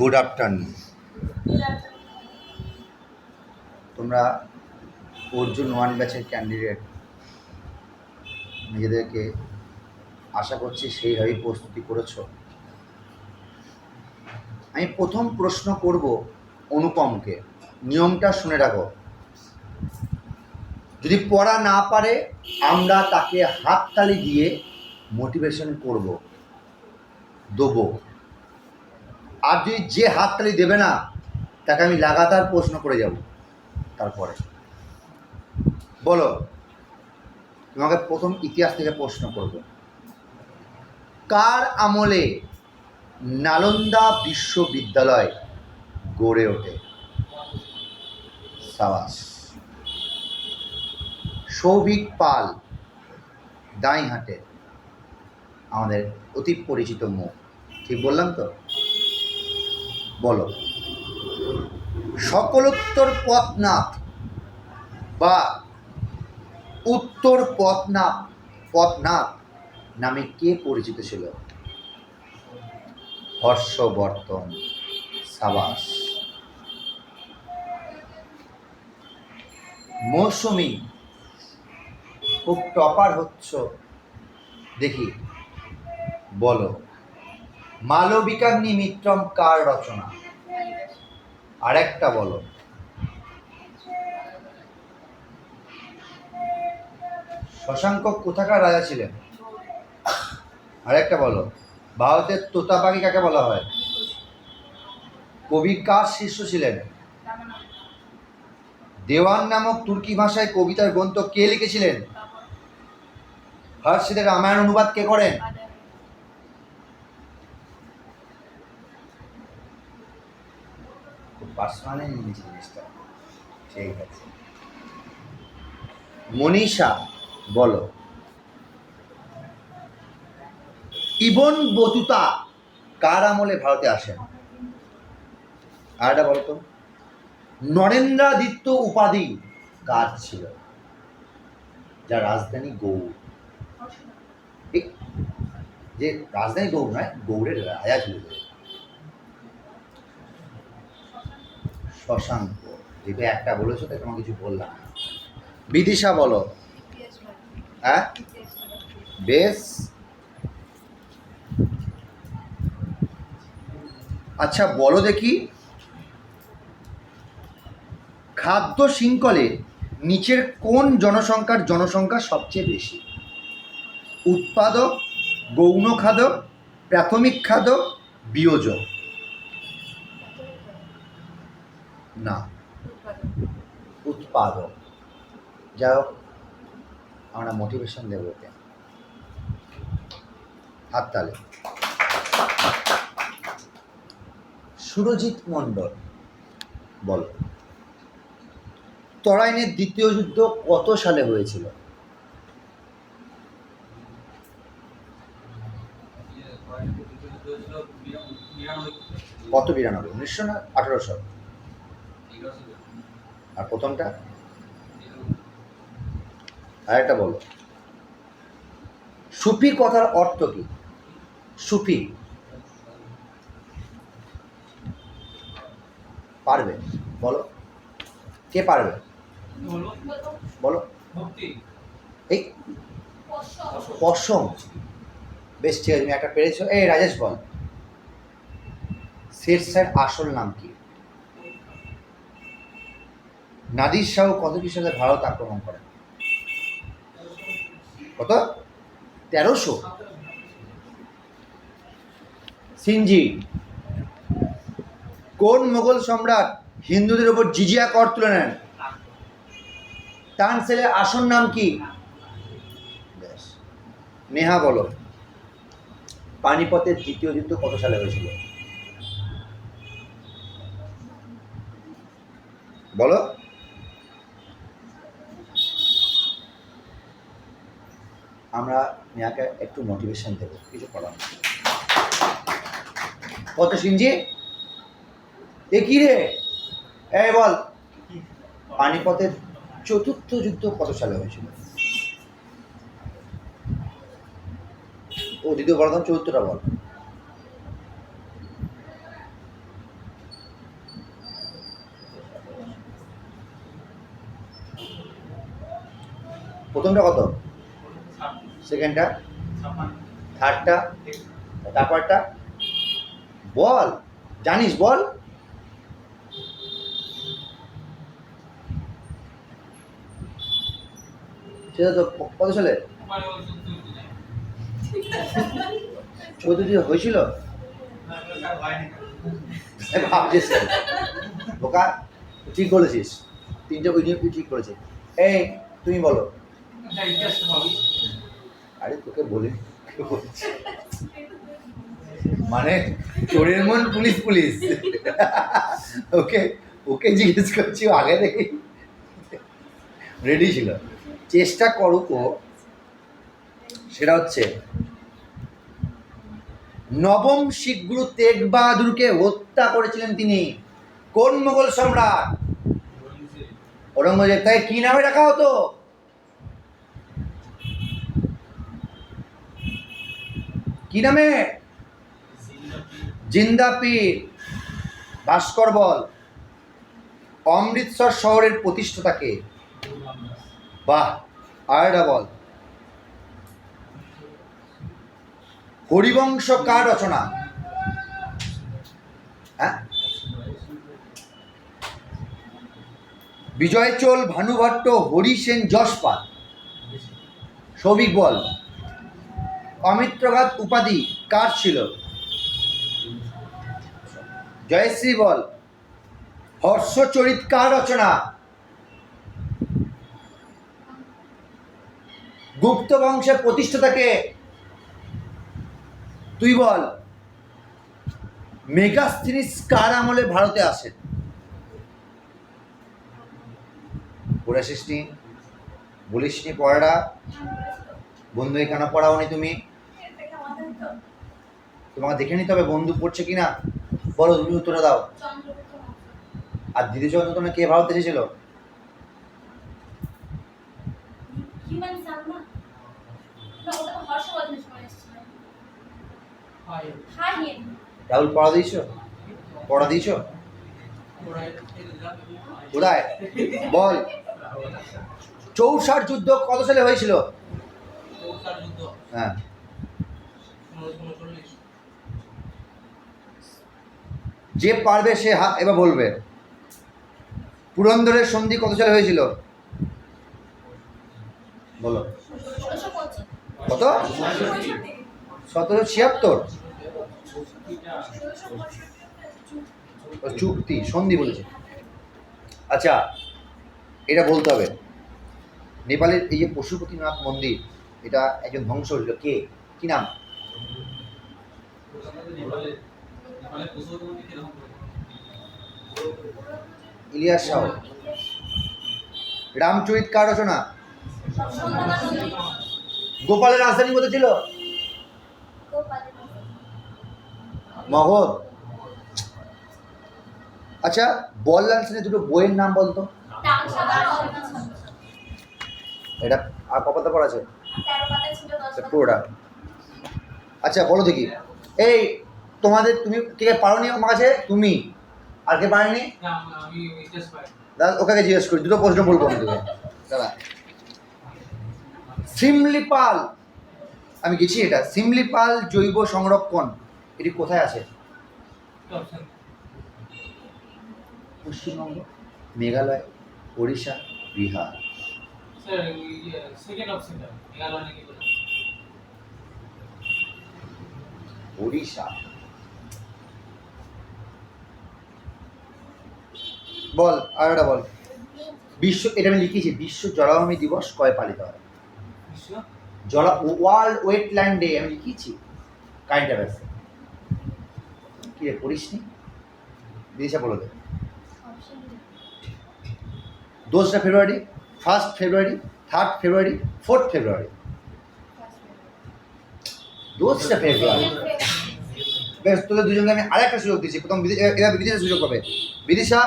Good afternoon তোমরা Arjun one ব্যাচের candidate নিজেদেরকে আশা করছি সেইভাবেই প্রস্তুতি করেছ। আমি প্রথম প্রশ্ন করব অনুপমকে। নিয়মটা শুনে রাখো। যদি পড়া না পারে, আমরা তাকে হাততালি দিয়ে মোটিভেশন করব, দেবো। আর যদি যে হাততালি দেবে না, তাকে আমি লাগাতার প্রশ্ন করে যাব তারপরে। বলো, তোমাকে প্রথম ইতিহাস থেকে প্রশ্ন করব। কার আমলে নালন্দা বিশ্ববিদ্যালয় গড়ে ওঠে? সাবাস। সৌভিক পাল, দাঁইহাটে। আমাদের অতি পরিচিত মুখ ঠিক বললাম তো? বলো। সকলোত্তর পথনাথ বা উত্তর পথনাথ পথনাথ নামে কে পরিচিত ছিল? হর্ষবর্ধন সাবাস। মৌসুমি, খুব টপার হচ্ছ, দেখি, বলো। মালবিকাগ্নি মিত্রম কার রচনা? আরেকটা বলো। শশাঙ্ক কোথাকার রাজা ছিলেন? আরেকটা বলো। ভারতের তোতা পাখি কাকে বলা হয়? কবি কার শিষ্য ছিলেন? দেওয়ান নামক তুর্কি ভাষায় কবিতার গ্রন্থ কে লিখেছিলেন? হর্ষিদের রামায়ণ অনুবাদ কে করেন খুব পার্সোনালি নিয়েছি জিনিসটা ঠিক আছে। মনীষা বলো। ইবন বতুতা কার আমলে ভারতে আসেন? আরেকটা বলো তো। নরেন্দ্রাদিত্য উপাধি কার ছিল? যার রাজধানী গৌড়। যে রাজধানী গৌড় নয় গৌড়ের রাজা ছিল। শশাঙ্ক যেটা একটা বলেছ, তাই তোমাকে কিছু বললাম। বিদিশা বলো। হ্যাঁ? বেশ। আচ্ছা বলো দেখি। খাদ্য শৃঙ্খলে নিচের কোন জনসংখ্যার জনসংখ্যা সবচেয়ে বেশি? উৎপাদক, গৌণ খাদক প্রাথমিক খাদক বিয়োজক না। উৎপাদক। যাই হোক, আমরা মোটিভেশন দেবো ওকে। হাততালি সুরজিৎ মণ্ডল, বল। তরাইনের দ্বিতীয় যুদ্ধ কত সালে হয়েছিল? কত বিরানব্বই? উনিশশো না, আঠারোশো? আর প্রথমটা? আরেকটা বলো। সুফি কথার অর্থ কি? সুফি। পারবে। বলো। কে পারবে? বলো। এই পশম। বেশ ঠিক আছে, তুমি একটা পেরেছ। এই রাজেশ বল শের স্যার আসল নাম কি? নাদির শাহ কত সালে ভারত আক্রমণ করেন? কত? তেরোশো। সিনজি, কোন মোগল সম্রাট হিন্দুদের উপর জিজিয়া কর তুলে নেন? তানসেলের আসন নাম কি। নেহা বলো। পানিপথের দ্বিতীয় যুদ্ধ কত সালে হয়েছিল? বলো। আমরা মেয়াকে একটু মোটিভেশন দেবো, কিছু করার কত সিনজি? এ কি রে? এ বল। পানিপথের চতুর্থ যুদ্ধ কত সালে হয়েছিল? ও, দ্বিতীয় গণতন্ত্র চতুর্থটা বল। প্রথমটা কত? সেকেন্ডটা থার্ডটা তারপরটা। বল, জানিস বল? সেটা তো কত সালে? চৌধুরী হয়েছিল? ভাবছিস? বোকা ঠিক বলেছিস। তিনটে তুই ঠিক করেছিস। এই, তুমি বলো। আরে তোকে বলি মানে চোরের মন পুলিশ পুলিশ। ওকে ওকে জিজ্ঞেস করছি আগে থেকে রেডি ছিল। চেষ্টা করুক সেটা হচ্ছে নবম শিখ গুরু তেগ বাহাদুরকে হত্যা করেছিলেন তিনি। কোন মোগল সম্রাট? ঔরঙ্গজেব তাই কি নামে রাখা হতো? কি নামে? জিন্দা পীর ভাস্কর বল। অমৃতসর শহরের প্রতিষ্ঠাতাকে বাহ আরেকটা বল। হরিবংশ কার রচনা? হ্যাঁ? বিজয় চোল, ভানুভট্ট, হরি সেন, যশপাল। সৌভিক বল। অমিত্রঘাত উপাধি কার ছিল? জয়শ্রী বল। হর্ষচরিত কার রচনা? গুপ্ত বংশের প্রতিষ্ঠাতাকে। তুই বল, মেগাস্থিনিস কার আমলে ভারতে আসেন? পড়ে আসিস নি, বলিস নি পড়াটা? বন্ধু এখানে পড়াও নি তুমি? তোমাকে দেখে নিতে হবে বন্ধু পড়ছে কিনা। বলো তুমি উত্তরটা দাও। আর দ্বিতীয়চন্দ্র তোমার কে ভারত এসেছিল। না না রাহুল পড়া দিয়েছ? পড়া দিয়েছ? কোথায় বল। চৌষাট যুদ্ধ কত সালে হয়েছিল? হ্যাঁ। যে পারবে সে হা এবার বলবে। পুরন্দরের সন্ধি কত সালে হয়েছিল? বলো। কত? সতেরো ছিয়াত্তর। চুক্তি, সন্ধি বলেছে। আচ্ছা এটা বলতে হবে। নেপালের এই যে পশুপতিনাথ মন্দির, এটা একজন ধ্বংস হয়েছিল কে? কি নাম? ইলিয়াস শাহ রামচরিত কার রচনা? গোপালের রাজধানী মধ্যে ছিল? মগধ আচ্ছা বললাম সিনে দুটো বইয়ের নাম বলতো এটা আর কপাতে পড়া আছে। পুরোটা। আচ্ছা বলো দেখি। এই তোমাদের তুমি কে কে পারোনি আমার কাছে? তুমি। আর কে পারেনি? দাদা ওকে জিজ্ঞেস করি দুটো প্রশ্ন বলব আমি তোকে দাদা। সিমলিপাল আমি গেছি এটা। সিমলিপাল জৈব সংরক্ষণ এটি কোথায় আছে? পশ্চিমবঙ্গ। মেঘালয় ওড়িশা বিহার। ওড়িশা। বল আর একটা বল। বিশ্ব এটা আমি লিখেছি বিশ্ব জলাভূমি দিবস কয় পালিত হয়? জলা ওয়ার্ল্ড ওয়েটল্যান্ড ডে আমি লিখেছি। কারেন্ট অ্যাফেয়ার্স কি রে পড়িসনি দিশা বলে দে। দোসরা ফেব্রুয়ারি first February third February fourth February. দোসরা ফেব্রুয়ারি। বেশ তোদের দুজনকে আমি আরেকটা সুযোগ দিচ্ছি। প্রথম এরা বিদিশা সুযোগ পাবে। বিদিশা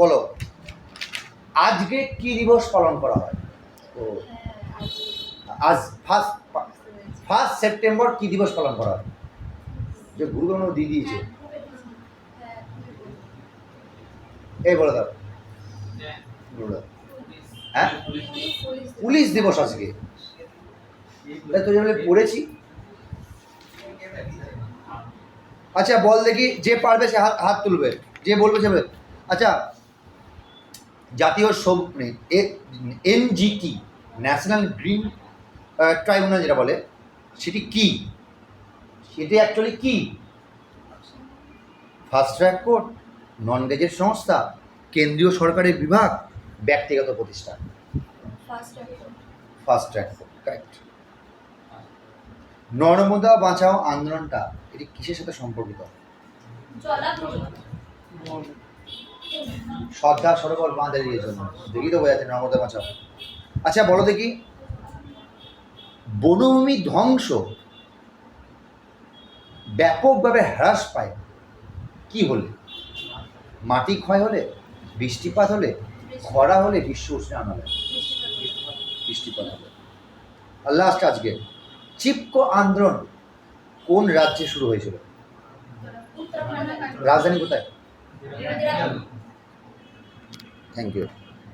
বলো, আজকে কি দিবস পালন করা হয়? আজ ফার্স্ট ফার্স্ট সেপ্টেম্বর কি দিবস পালন করা হয়? যে গুরু গ্রন্থ দিয়ে দিয়েছে এই বলে দাও। বলে হ্যাঁ? পুলিশ দিবস আজকে। তাই যেগুলো পড়েছি। আচ্ছা বল দেখি, যে পারবে সে হাত হাত তুলবে। যে বলবে সে আচ্ছা জাতীয় এনজিটি ন্যাশনাল গ্রিন ট্রাইব্যুনাল যেটা বলে সেটি কি? সেটি অ্যাকচুয়ালি কি? Fast track court non gazette সংস্থা কেন্দ্রীয় সরকারের বিভাগ ব্যক্তিগত প্রতিষ্ঠান। ফাস্ট ট্র্যাক কারেক্ট নর্মদা বাঁচাও আন্দোলনটা। এটি কিসের সাথে সম্পর্কিত? জলাভূমি শ্রদ্ধা সরোবর বাঁধের ইয়ে জন্য। দেখি তো বোঝাচ্ছে নর্মদা বাঁচাও আচ্ছা বলো দেখি। বনভূমি ধ্বংস। ব্যাপকভাবে হ্রাস পায়। কি হলে? মাটি ক্ষয় হলে? বৃষ্টিপাত হলে? খরা হলে? বিশ্ব উষ্ণায়ন হলে? বৃষ্টিপাত হবে আর লাস্ট আজকে। চিপকো আন্দোলন কোন রাজ্যে শুরু হয়েছিল? রাজধানী কোথায়? Thank you